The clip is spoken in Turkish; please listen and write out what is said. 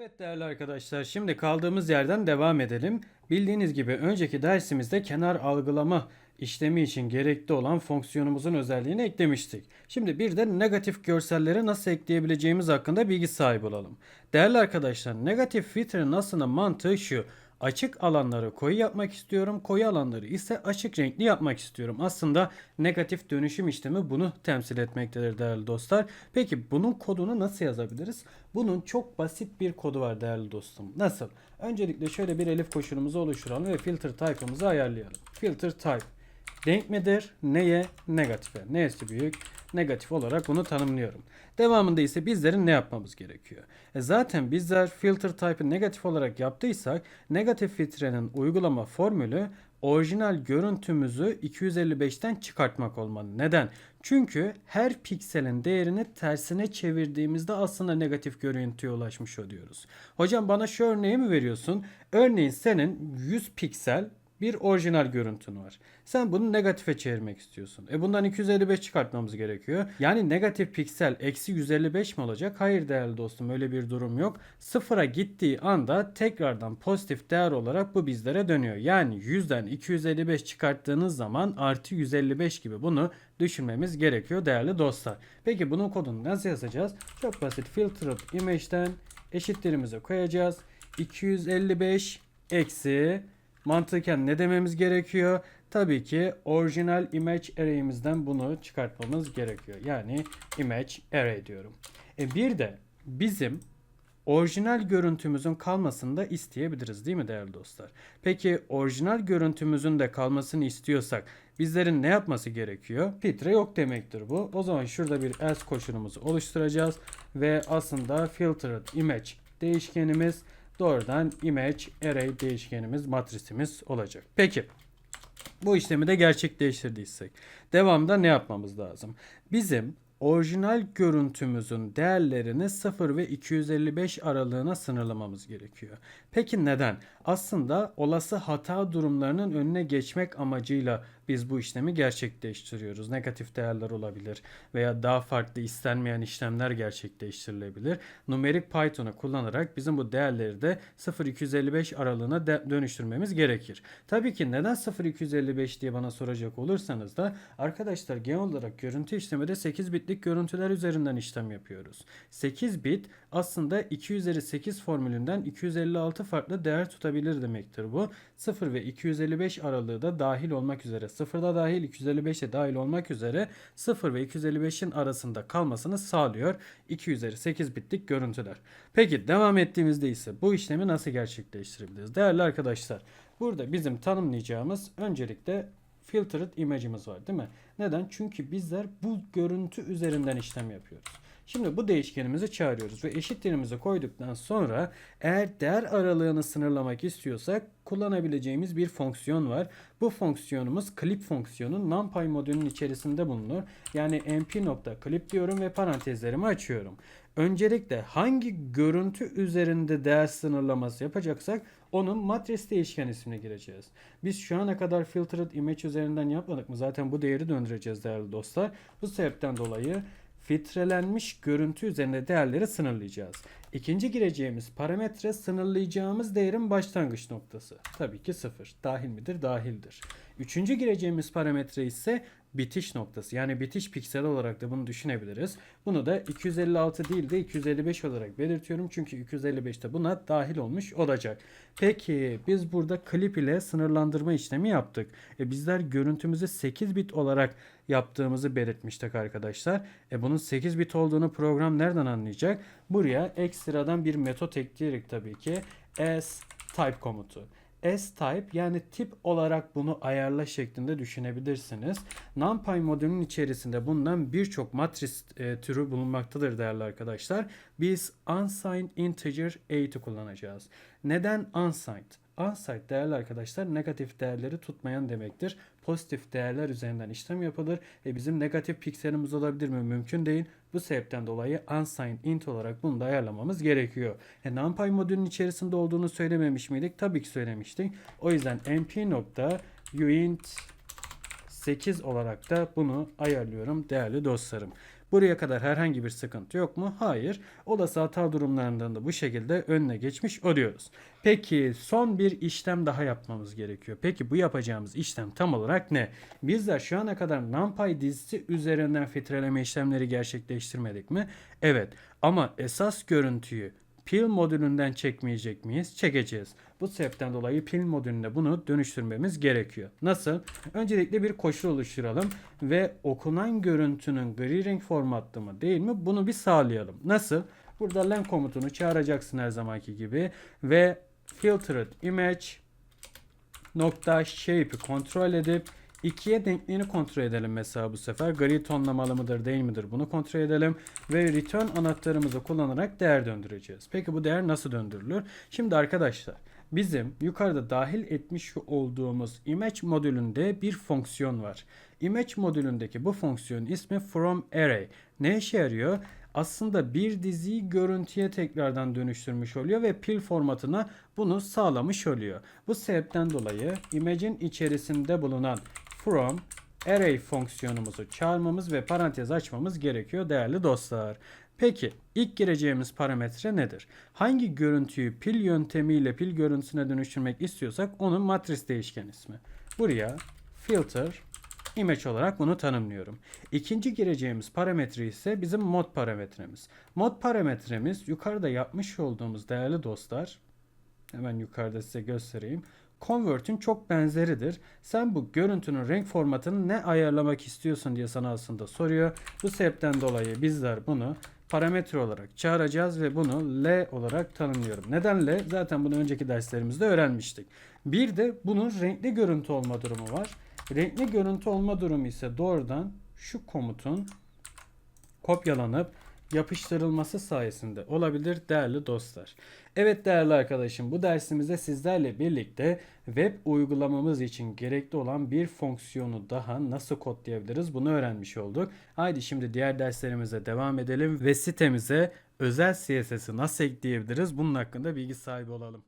Evet değerli arkadaşlar şimdi kaldığımız yerden devam edelim. Bildiğiniz gibi önceki dersimizde kenar algılama işlemi için gerekli olan fonksiyonumuzun özelliğini eklemiştik. Şimdi bir de negatif görselleri nasıl ekleyebileceğimiz hakkında bilgi sahibi olalım. Değerli arkadaşlar negatif filtrenin aslında mantığı şu. Açık alanları koyu yapmak istiyorum. Koyu alanları ise açık renkli yapmak istiyorum. Aslında negatif dönüşüm işlemi bunu temsil etmektedir değerli dostlar. Peki bunun kodunu nasıl yazabiliriz? Bunun çok basit bir kodu var değerli dostum. Nasıl? Öncelikle şöyle bir elif koşulumuzu oluşturalım ve filter type'ımızı ayarlayalım. Filter type Denk midir? Neye? Negatife. Neyse büyük? Negatif olarak bunu tanımlıyorum. Devamında ise bizlerin ne yapmamız gerekiyor? E zaten bizler filter type'ı negatif olarak yaptıysak negatif filtrenin uygulama formülü orijinal görüntümüzü 255'ten çıkartmak olmalı. Neden? Çünkü her pikselin değerini tersine çevirdiğimizde aslında negatif görüntüye ulaşmış oluyoruz. Hocam bana şu örneği mi veriyorsun? Örneğin senin 100 piksel bir orijinal görüntün var. Sen bunu negatife çevirmek istiyorsun. E bundan 255 çıkartmamız gerekiyor. Yani negatif piksel eksi 155 mi olacak? Hayır değerli dostum öyle bir durum yok. Sıfıra gittiği anda tekrardan pozitif değer olarak bu bizlere dönüyor. Yani 100'den 255 çıkarttığınız zaman artı 155 gibi bunu düşünmemiz gerekiyor değerli dostlar. Peki bunun kodunu nasıl yazacağız? Çok basit. Filtered image'den eşitlerimize koyacağız. 255 eksi mantıken ne dememiz gerekiyor? Tabii ki orijinal image array'imizden bunu çıkartmamız gerekiyor. Yani image array diyorum. E bir de bizim orijinal görüntümüzün kalmasını da isteyebiliriz değil mi değerli dostlar? Peki orijinal görüntümüzün de kalmasını istiyorsak bizlerin ne yapması gerekiyor? Filtre yok demektir bu. O zaman şurada bir else koşulumuzu oluşturacağız ve aslında filtered image değişkenimiz doğrudan image array değişkenimiz matrisimiz olacak. Peki bu işlemi de gerçekleştirdiysek devamda ne yapmamız lazım? Bizim orijinal görüntümüzün değerlerini 0 ve 255 aralığına sınırlamamız gerekiyor. Peki neden? Aslında olası hata durumlarının önüne geçmek amacıyla biz bu işlemi gerçekleştiriyoruz. Negatif değerler olabilir veya daha farklı istenmeyen işlemler gerçekleştirilebilir. Numerik Python'u kullanarak bizim bu değerleri de 0-255 aralığına de- dönüştürmemiz gerekir. Tabii ki neden 0-255 diye bana soracak olursanız da arkadaşlar genel olarak görüntü işlemede 8 bitlik görüntüler üzerinden işlem yapıyoruz. 8 bit aslında 2 üzeri 8 formülünden 256 farklı değer tutabilir demektir bu. 0 ve 255 aralığı da dahil olmak üzere 0 da dahil 255 de dahil olmak üzere 0 ve 255'in arasında kalmasını sağlıyor 2 üzeri 8 bitlik görüntüler. Peki devam ettiğimizde ise bu işlemi nasıl gerçekleştirebiliriz? Değerli arkadaşlar burada bizim tanımlayacağımız öncelikle filtered image'imiz var değil mi? Neden? Çünkü bizler bu görüntü üzerinden işlem yapıyoruz. Şimdi bu değişkenimizi çağırıyoruz ve eşitlerimizi koyduktan sonra eğer değer aralığını sınırlamak istiyorsak kullanabileceğimiz bir fonksiyon var. Bu fonksiyonumuz clip fonksiyonu numpy modülünün içerisinde bulunur. Yani np.clip diyorum ve parantezlerimi açıyorum. Öncelikle hangi görüntü üzerinde değer sınırlaması yapacaksak onun matris değişken ismine gireceğiz. Biz şu ana kadar filtered image üzerinden yapmadık mı? Zaten bu değeri döndüreceğiz değerli dostlar. Bu sebepten dolayı filtrelenmiş görüntü üzerinde değerleri sınırlayacağız. İkinci gireceğimiz parametre sınırlayacağımız değerin başlangıç noktası. Tabii ki sıfır. Dahil midir? Dahildir. Üçüncü gireceğimiz parametre ise bitiş noktası. Yani bitiş piksel olarak da bunu düşünebiliriz. Bunu da 256 değil de 255 olarak belirtiyorum. Çünkü 255 de buna dahil olmuş olacak. Peki biz burada klip ile sınırlandırma işlemi yaptık. E bizler görüntümüzü 8 bit olarak yaptığımızı belirtmiştik arkadaşlar. E bunun 8 bit olduğunu program nereden anlayacak? Buraya ekstradan bir metot ekleyerek tabii ki as type komutu. S-type yani tip olarak bunu ayarla şeklinde düşünebilirsiniz. NumPy modülünün içerisinde bundan birçok matris e, türü bulunmaktadır değerli arkadaşlar. Biz unsigned integer 8'i kullanacağız. Neden unsigned? Unsigned değerli arkadaşlar negatif değerleri tutmayan demektir. Pozitif değerler üzerinden işlem yapılır. E bizim negatif pikselimiz olabilir mi? Mümkün değil. Bu sebepten dolayı unsigned int olarak bunu da ayarlamamız gerekiyor. E, NumPy modülünün içerisinde olduğunu söylememiş miydik? Tabii ki söylemiştik. O yüzden np.uint 8 olarak da bunu ayarlıyorum değerli dostlarım. Buraya kadar herhangi bir sıkıntı yok mu? Hayır. Olası hata durumlarından da bu şekilde önüne geçmiş oluyoruz. Peki son bir işlem daha yapmamız gerekiyor. Peki bu yapacağımız işlem tam olarak ne? Bizler şu ana kadar NumPy dizisi üzerinden filtreleme işlemleri gerçekleştirmedik mi? Evet. Ama esas görüntüyü pil modülünden çekmeyecek miyiz? Çekeceğiz. Bu sebepten dolayı pil modülüne bunu dönüştürmemiz gerekiyor. Nasıl? Öncelikle bir koşul oluşturalım ve okunan görüntünün gri renk formatlı mı değil mi? Bunu bir sağlayalım. Nasıl? Burada len komutunu çağıracaksın her zamanki gibi ve filtered image nokta shape'i kontrol edip ikiye denkliğini kontrol edelim mesela bu sefer. Gri tonlamalı mıdır değil midir bunu kontrol edelim. Ve return anahtarımızı kullanarak değer döndüreceğiz. Peki bu değer nasıl döndürülür? Şimdi arkadaşlar bizim yukarıda dahil etmiş olduğumuz image modülünde bir fonksiyon var. Image modülündeki bu fonksiyon ismi from array. Ne işe yarıyor? aslında bir diziyi görüntüye tekrardan dönüştürmüş oluyor ve pil formatına bunu sağlamış oluyor. Bu sebepten dolayı image'in içerisinde bulunan from array fonksiyonumuzu çağırmamız ve parantez açmamız gerekiyor değerli dostlar. Peki ilk gireceğimiz parametre nedir? Hangi görüntüyü pil yöntemiyle pil görüntüsüne dönüştürmek istiyorsak onun matris değişken ismi. Buraya filter image olarak bunu tanımlıyorum. İkinci gireceğimiz parametre ise bizim mod parametremiz. Mod parametremiz yukarıda yapmış olduğumuz değerli dostlar hemen yukarıda size göstereyim. Convert'ün çok benzeridir. Sen bu görüntünün renk formatını ne ayarlamak istiyorsun diye sana aslında soruyor. Bu sebepten dolayı bizler bunu parametre olarak çağıracağız ve bunu L olarak tanımlıyorum. Neden L? Zaten bunu önceki derslerimizde öğrenmiştik. Bir de bunun renkli görüntü olma durumu var. Renkli görüntü olma durumu ise doğrudan şu komutun kopyalanıp yapıştırılması sayesinde olabilir değerli dostlar. Evet değerli arkadaşım bu dersimizde sizlerle birlikte web uygulamamız için gerekli olan bir fonksiyonu daha nasıl kodlayabiliriz bunu öğrenmiş olduk. Haydi şimdi diğer derslerimize devam edelim ve sitemize özel CSS'i nasıl ekleyebiliriz bunun hakkında bilgi sahibi olalım.